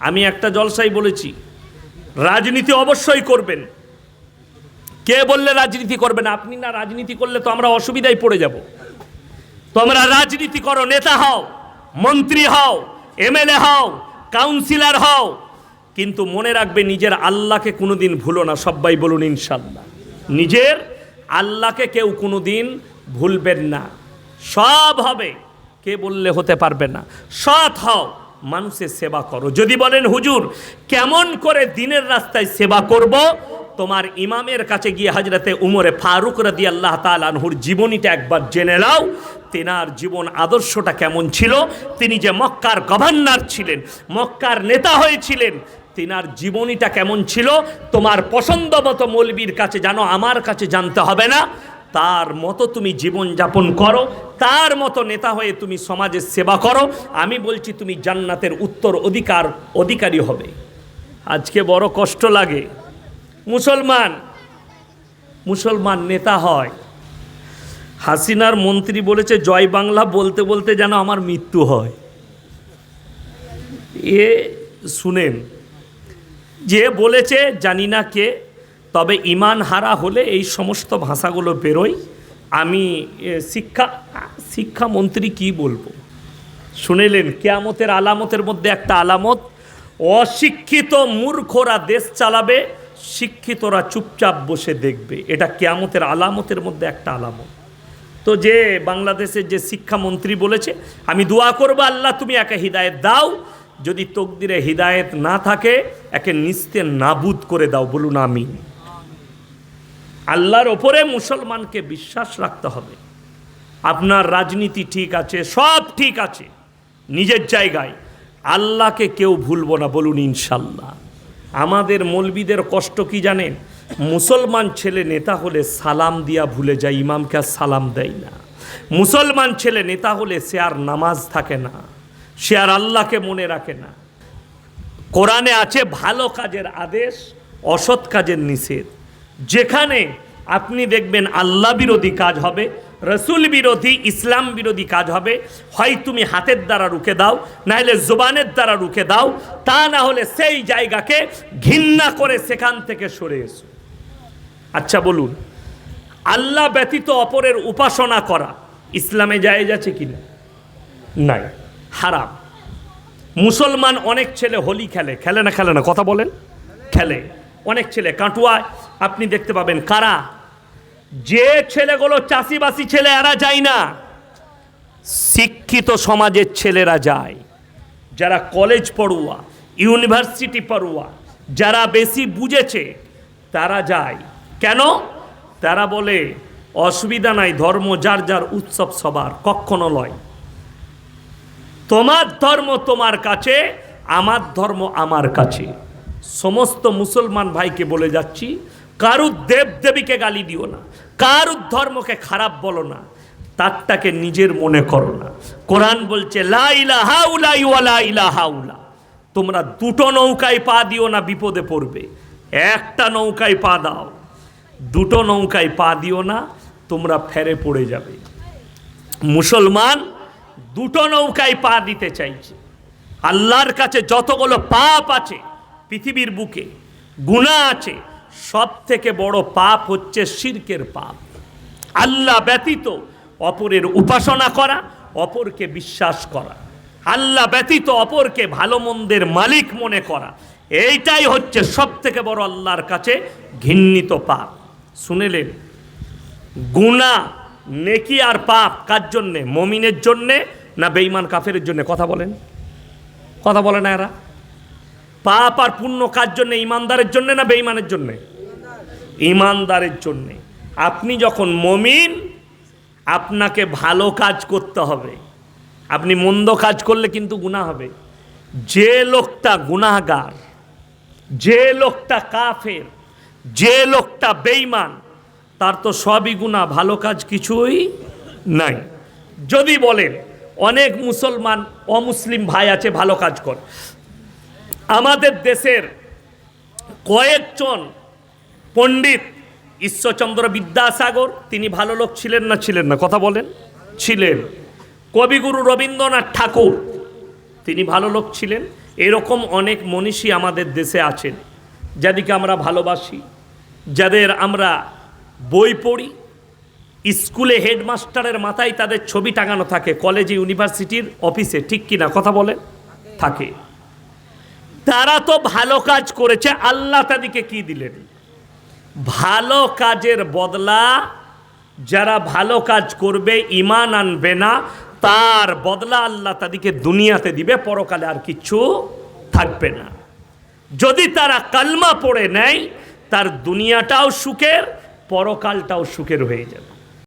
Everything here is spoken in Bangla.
আমি একটা জলসাই বলেছি, রাজনীতি অবশ্যই করবেন। কে বললে রাজনীতি করবেন আপনি না রাজনীতি করলে তো আমরা অসুবিধায় পড়ে যাব। তোমরা রাজনীতি করো, নেতা হও, মন্ত্রী হও, এমএলএ হও, কাউন্সিলর হও। কিন্তু মনে রাখবে নিজের আল্লাহকে কোনোদিন ভুলো না, সবাই বলুন ইনশাল্লাহ। নিজের আল্লাহকে কেউ কোনোদিন ভুলবেন না। সব হবে, কে বললে হতে পারবে না। সৎ হও। মানুষের সেবা করো। যদি বলেন, হুজুর, কেমন করে দিনের রাস্তায় সেবা করব? তোমার ইমামের কাছে গিয়ে হাজরাতে উমরে ফারুক রাদি আল্লাহ তালানহুর জীবনীটা একবার জেনে নাও। তেনার জীবন আদর্শটা কেমন ছিল? তিনি যে মক্কার গভর্নর ছিলেন, মক্কার নেতা হয়েছিলেন, তেনার জীবনীটা কেমন ছিল? তোমার পছন্দ মতো মৌলবীর কাছে জানো আমার কাছে জানতে হবে না। তার মতো তুমি জীবন যাপন করো, তার মতো নেতা হয়ে তুমি সমাজের সেবা করো। আমি বলছি তুমি জান্নাতের উত্তর অধিকার, অধিকারী হবে। আজকে বড় কষ্ট লাগে। মুসলমান মুসলমান নেতা হয়। হাসিনার মন্ত্রী বলেছে, জয় বাংলা বলতে বলতে যেন আমার মৃত্যু হয়। এ শুনেন, যে বলেছে, জানি না কে তবে ইমান হারা হলে এই সমস্ত ভাষাগুলো বেরোয়। আমি শিক্ষা শিক্ষামন্ত্রী কি বলব? শুনেলেন, কেয়ামতের আলামতের মধ্যে একটা আলামত, অশিক্ষিত মূর্খরা দেশ চালাবে, শিক্ষিতরা চুপচাপ বসে দেখবে। এটা কেয়ামতের আলামতের মধ্যে একটা আলামত। তো যে বাংলাদেশের যে শিক্ষামন্ত্রী বলেছে, আমি দোয়া করব আল্লাহ, তুমি একে হৃদায়ত দাও। যদি তকদিরে হৃদায়ত না থাকে, একে নিস্তে নাবুদ করে দাও, বলুন আমি আল্লাহর ওপরে মুসলমানকে বিশ্বাস রাখতে হবে। আপনার রাজনীতি ঠিক আছে, সব ঠিক আছে, নিজের জায়গায়। আল্লাহকে কেউ ভুলবো না, বলুন ইনশাল্লাহ। আমাদের মৌলবিদের কষ্ট কি জানেন? মুসলমান ছেলে নেতা হলে সালাম দিয়া ভুলে যায়, ইমামকে আর সালাম দেয় না। মুসলমান ছেলে নেতা হলে সে আর নামাজ থাকে না, সে আর আল্লাহকে মনে রাখে না। কোরআনে আছে, ভালো কাজের আদেশ, অসৎ কাজের নিষেধ। যেখানে আপনি দেখবেন আল্লাহ বিরোধী কাজ হবে, রসুল বিরোধী, ইসলাম বিরোধী কাজ হবে। হয় তুমি হাতের দ্বারা রুখে দাও, নাহলে জোবানের দ্বারা রুখে দাও, তা না হলে সেই জায়গাকে ঘৃণা করে সেখান থেকে সরে এসো। আচ্ছা বলুন, আল্লাহ ব্যতীত অপরের উপাসনা করা ইসলামে জায়েজ আছে কিনা নাই, হারাম। মুসলমান অনেক ছেলে হোলি খেলে খেলে না খেলে না, কথা বলেন? খেলে। অনেক ছেলে কাটুয়ায় আপনি দেখতে পাবেন, কারা? যে ছেলেগুলো চাষিবাসি ছেলে এরা যায় না, শিক্ষিত সমাজের ছেলেরা যায়। যারা কলেজ পড়ুয়া ইউনিভার্সিটি পড়ুয়া, যারা বেশি বুঝেছে, তারা যায়। কেন? তারা বলে, অসুবিধা নাই, ধর্ম যার যার উৎসব সবার, কখনো লয় তোমার ধর্ম তোমার কাছে, আমার ধর্ম আমার কাছে। সমস্ত মুসলমান ভাইকে বলে যাচ্ছি কারুর দেব দেবীকে গালি দিও না, কারুর ধর্মকে খারাপ বলো না, তারটাকে নিজের মনে করো না। কোরআন বলছে তোমরা দুটো নৌকায় পা দিও না, বিপদে পড়বে। একটা নৌকায় পা দাও, দুটো নৌকায় পা দিও না, তোমরা ফেরে পড়ে যাবে। মুসলমান দুটো নৌকায় পা দিতে চাইছে। আল্লাহর কাছে যতগুলো পাপ আছে, পৃথিবীর বুকে গুণা আছে সব থেকে বড় পাপ হচ্ছে শিরকের পাপ। আল্লাহ ব্যতীত অপরের উপাসনা করা, অপরকে বিশ্বাস করা। আল্লাহ ব্যতীত অপরকে ভালো মন্দের মালিক মনে করা। এইটাই হচ্ছে সব থেকে বড় আল্লাহর কাছে ঘৃণিত পাপ। শুনেলেন? গুণা নেকি আর পাপ কার জন্যে? মমিনের জন্যে না বেইমান কাফের জন্যে? কথা বলেন। কথা বলে না এরা? পাপ আর পুণ্য কার জন্যে? ইমানদারের জন্যে না বেইমানের জন্যে? ইমানদারের জন্যে। আপনি যখন মমিন, আপনাকে ভালো কাজ করতে হবে। আপনি মন্দ কাজ করলে কিন্তু গুণা হবে। যে লোকটা গুনাহগার, যে লোকটা কাফের, যে লোকটা বেইমান তার তো সবই গুণা ভালো কাজ কিছুই নাই। যদি বলেন, অনেক মুসলমান অমুসলিম ভাই আছে, ভালো কাজ কর। আমাদের দেশের কয়েকজন পণ্ডিত ঈশ্বরচন্দ্র বিদ্যাসাগর, তিনি ভালো লোক ছিলেন না ছিলেন না? কথা বলেন। ছিলেন। কবিগুরু রবীন্দ্রনাথ ঠাকুর, তিনি ভালো লোক ছিলেন। এরকম অনেক মনীষী আমাদের দেশে আছেন, যাদেরকে আমরা ভালোবাসি, যাদের আমরা বই পড়ি। স্কুলে হেডমাস্টারের মাথায় তাদের ছবি টাঙানো থাকে, কলেজে, ইউনিভার্সিটির অফিসে, ঠিক কিনা? কথা বলে থাকে। তারা তো ভালো কাজ করেছে, আল্লাহ তাদেরকে কি দিলেন? ভালো কাজের বদলা যারা ভালো কাজ করবে ইমান আনবে না, তার বদলা আল্লাহ তাদেরকে দুনিয়াতে দিবে, পরকালে আর কিচ্ছু থাকবে না। যদি তারা কালমা পড়ে নেয়, তার দুনিয়াটাও সুখের, পরকালটাও সুখের হয়ে যাবে।